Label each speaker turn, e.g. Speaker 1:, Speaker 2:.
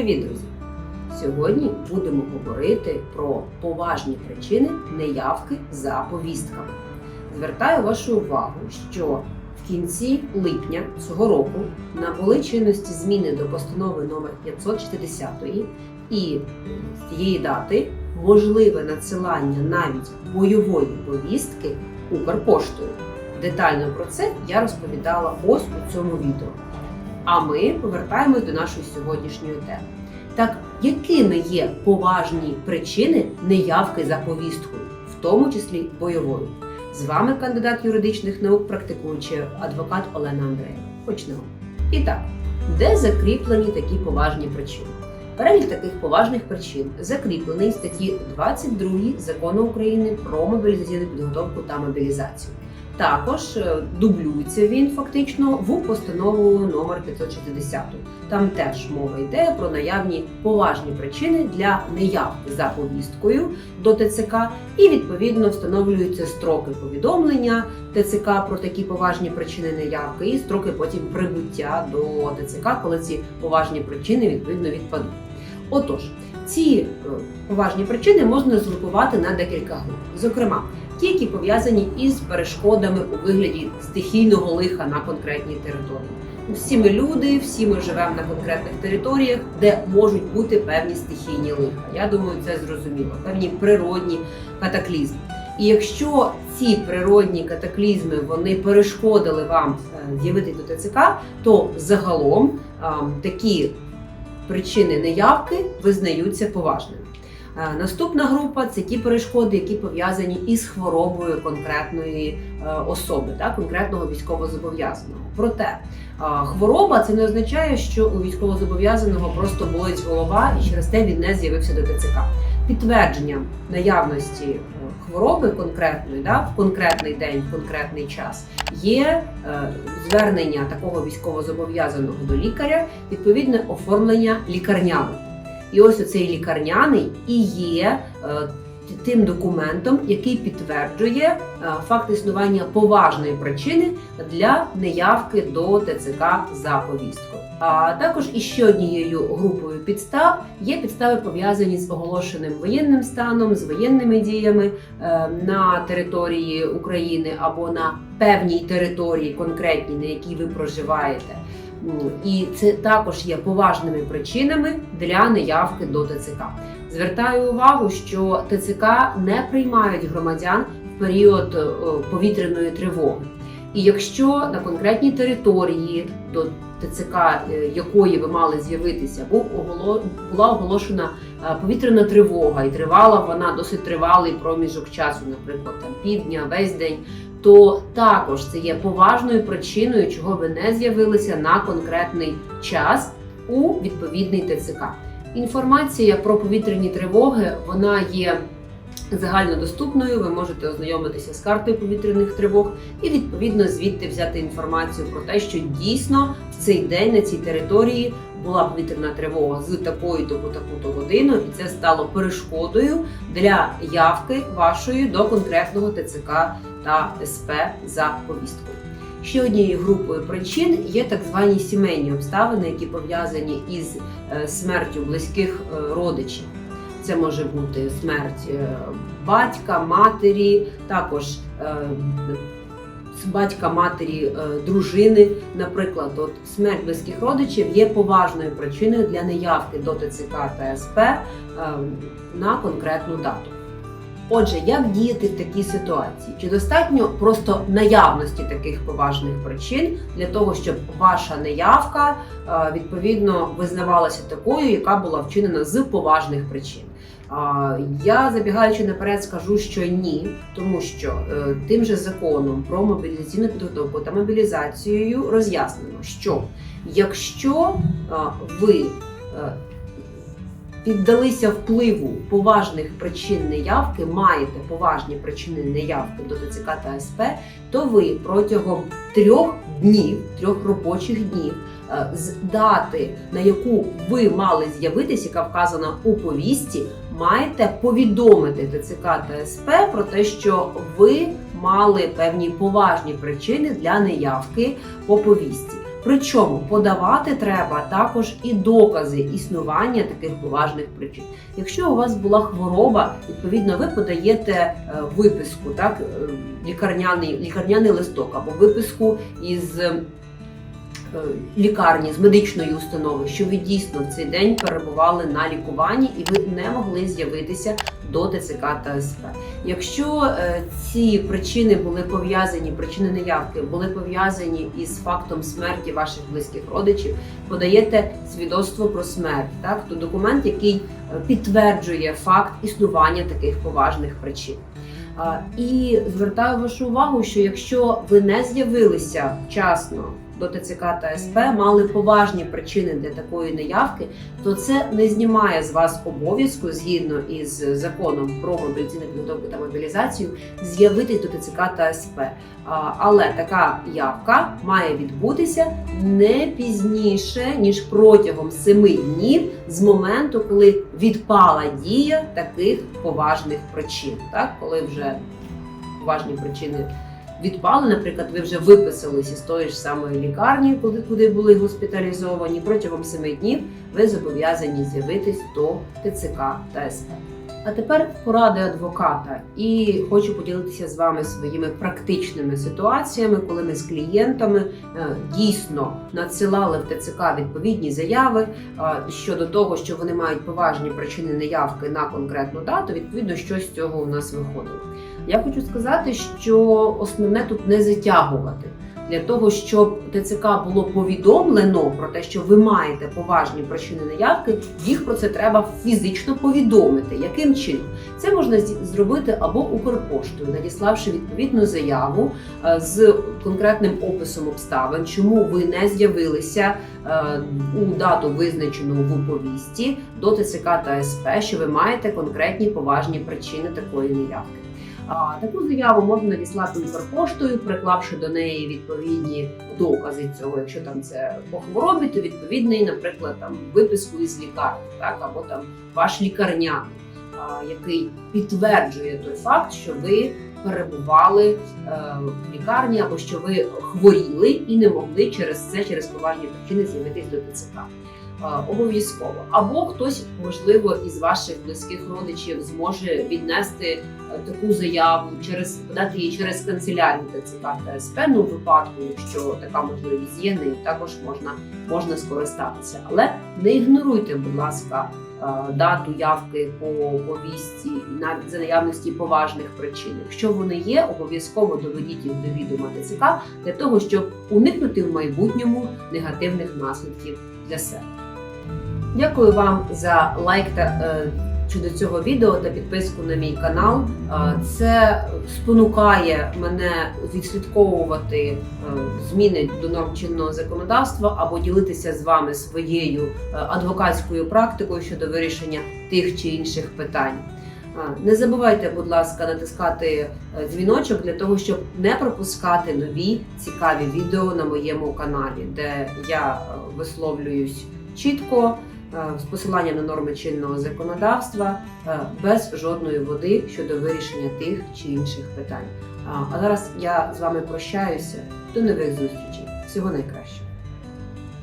Speaker 1: Привіт, друзі! Сьогодні будемо говорити про поважні причини неявки за повістками. Звертаю вашу увагу, що в кінці липня цього року набули чинності зміни до постанови номер 560 і з цієї дати можливе надсилання навіть бойової повістки Укрпоштою. Детально про це я розповідала ось у цьому відео. А ми повертаємось до нашої сьогоднішньої теми. Так, якими є поважні причини неявки за повісткою, в тому числі бойовою? З вами кандидат юридичних наук, практикуючий адвокат Олена Андреєва. Почнемо. І так, де закріплені такі поважні причини? Перелік таких поважних причин закріплений в статті 22 закону України про мобілізаційну підготовку та мобілізацію. Також е, дублюється він фактично в постанову номер 560. Там теж мова йде про наявні поважні причини для неявки за повісткою до ТЦК, і відповідно встановлюються строки повідомлення ТЦК про такі поважні причини неявки, і строки потім прибуття до ТЦК, коли ці поважні причини відповідно відпадуть. Отож, ці е, поважні причини можна згрупувати на декілька груп. Зокрема, ті, які пов'язані із перешкодами у вигляді стихійного лиха на конкретній території. Всі ми люди, всі ми живемо на конкретних територіях, де можуть бути певні стихійні лиха. Я думаю, це зрозуміло, певні природні катаклізми. І якщо ці природні катаклізми вони перешкодили вам е, з'явитись до ТЦК, то загалом такі причини неявки визнаються поважними. Е, Наступна група це ті перешкоди, які пов'язані із хворобою конкретної е, особи, та конкретного військовозобов'язаного. Проте е, хвороба це не означає, що у військовозобов'язаного просто болить голова і через те він не з'явився до ТЦК. Підтвердженням наявності хвороби конкретної, да, в конкретний день, в конкретний час є е, звернення такого військовозобов'язаного до лікаря, відповідне оформлення лікарняного. І ось оцей лікарняний і є е, тим документом, який підтверджує е, факт існування поважної причини для неявки до ТЦК за повісткою. А також іще однією групою підстав є підстави пов'язані з оголошеним воєнним станом, з воєнними діями е, на території України або на певній території конкретній, на якій ви проживаєте. Ну, І це також є поважними причинами для неявки до ТЦК. Звертаю увагу, що ТЦК не приймають громадян в період е, повітряної тривоги. І якщо на конкретній території до ТЦК, е, якої ви мали з'явитися, була оголошена е, повітряна тривога, і тривала вона досить тривалий проміжок часу, наприклад, там півдня, весь день, то також це є поважною причиною, чого ви не з'явилися на конкретний час у відповідний ТЦК. Інформація про повітряні тривоги вона є загальнодоступною. Ви можете ознайомитися з картою повітряних тривог і відповідно звідти взяти інформацію про те, що дійсно цей день на цій території була повітряна тривога з такої по таку-то годину, і це стало перешкодою для явки вашої до конкретного ТЦК та СП за повісткою. Ще однією групою причин є так звані сімейні обставини, які пов'язані із е, смертю близьких е, родичів. Це може бути смерть е, батька, матері, також батька, матері, е, дружини. Наприклад, от смерть близьких родичів є поважною причиною для неявки до ТЦК та СП е, на конкретну дату. Отже, як діяти в такій ситуації? Чи достатньо просто наявності таких поважних причин для того, щоб ваша неявка е, відповідно визнавалася такою, яка була вчинена з поважних причин? Я забігаючи наперед, скажу, що ні, тому що е, тим же законом про мобілізаційну підготовку та мобілізацією роз'яснено, що якщо е, ви е, піддалися впливу поважних причин неявки, маєте поважні причини неявки до ТЦК та СП, то ви протягом трьох днів, трьох робочих днів з дати, на яку ви мали з'явитись, яка вказана у повісті, маєте повідомити ТЦК та СП про те, що ви мали певні поважні причини для неявки по повісті. Причому подавати треба також і докази існування таких поважних причин. Якщо у вас була хвороба, відповідно ви подаєте е, виписку, так е, лікарняний, лікарняний листок або виписку із лікарні з медичної установи, що ви дійсно в цей день перебували на лікуванні і ви не могли з'явитися до ТЦК та СП. Якщо е, ці причини були пов'язані, причини неявки були пов'язані із фактом смерті ваших близьких родичів, подаєте свідоцтво про смерть, так то документ, який е, підтверджує факт існування таких поважних причин. І звертаю вашу увагу, що якщо ви не з'явилися вчасно до ТЦК та СП, мали поважні причини для такої неявки, то це не знімає з вас обов'язку згідно із законом про мобілізаційну підготовку та мобілізацію з'явитись до ТЦК та СП. Але така явка має відбутися не пізніше ніж протягом семи днів з моменту, коли відпала дія таких поважних причин, так коли вже поважні причини відпали. Наприклад, ви вже виписались із тої ж самої лікарні, куди, куди були госпіталізовані. Протягом семи днів ви зобов'язані з'явитись до ТЦК та. А тепер поради адвоката, і хочу поділитися з вами своїми практичними ситуаціями, коли ми з клієнтами е, дійсно надсилали в ТЦК відповідні заяви е, щодо того, що вони мають поважні причини неявки на конкретну дату. Відповідно, що з цього у нас виходило. Я хочу сказати, що основне тут не затягувати. Для того щоб ТЦК було повідомлено про те, що ви маєте поважні причини неявки, їх про це треба фізично повідомити. Яким чином це можна зробити або Укрпоштою, надіславши відповідну заяву е, з конкретним описом обставин, чому ви не з'явилися е, у дату визначену в повісті до ТЦК та СП, що ви маєте конкретні поважні причини такої неявки. Таку заяву можна надіслати Укрпоштою, приклавши до неї відповідні докази цього. Якщо там це по хворобі, то відповідний, наприклад, там виписку із лікарні, так або там ваш лікарняний, який підтверджує той факт, що ви перебували е, в лікарні або що ви хворіли і не могли через це, через поважні причини з'явитись до ТЦК. Обов'язково або хтось, можливо, із ваших близьких родичів зможе віднести е, таку заяву через подати її через канцелярію ТЦК та СП. Ну, в випадку, якщо така можливість є, нею також можна, можна скористатися. Але не ігноруйте, будь ласка, е, дату явки по повістці, і навіть за наявності поважних причин. Якщо вони є, обов'язково доведіть їх до відома ТЦК для того, щоб уникнути в майбутньому негативних наслідків для себе. Дякую вам за лайк та е, щодо цього відео та підписку на мій канал. Е, Це спонукає мене відслідковувати е, зміни до норм чинного законодавства або ділитися з вами своєю адвокатською практикою щодо вирішення тих чи інших питань. Не забувайте, будь ласка, натискати дзвіночок для того, щоб не пропускати нові цікаві відео на моєму каналі, де я висловлююсь чітко з посиланням на норми чинного законодавства, е, без жодної води щодо вирішення тих чи інших питань. А зараз я з вами прощаюся. До нових зустрічей. Всього найкращого.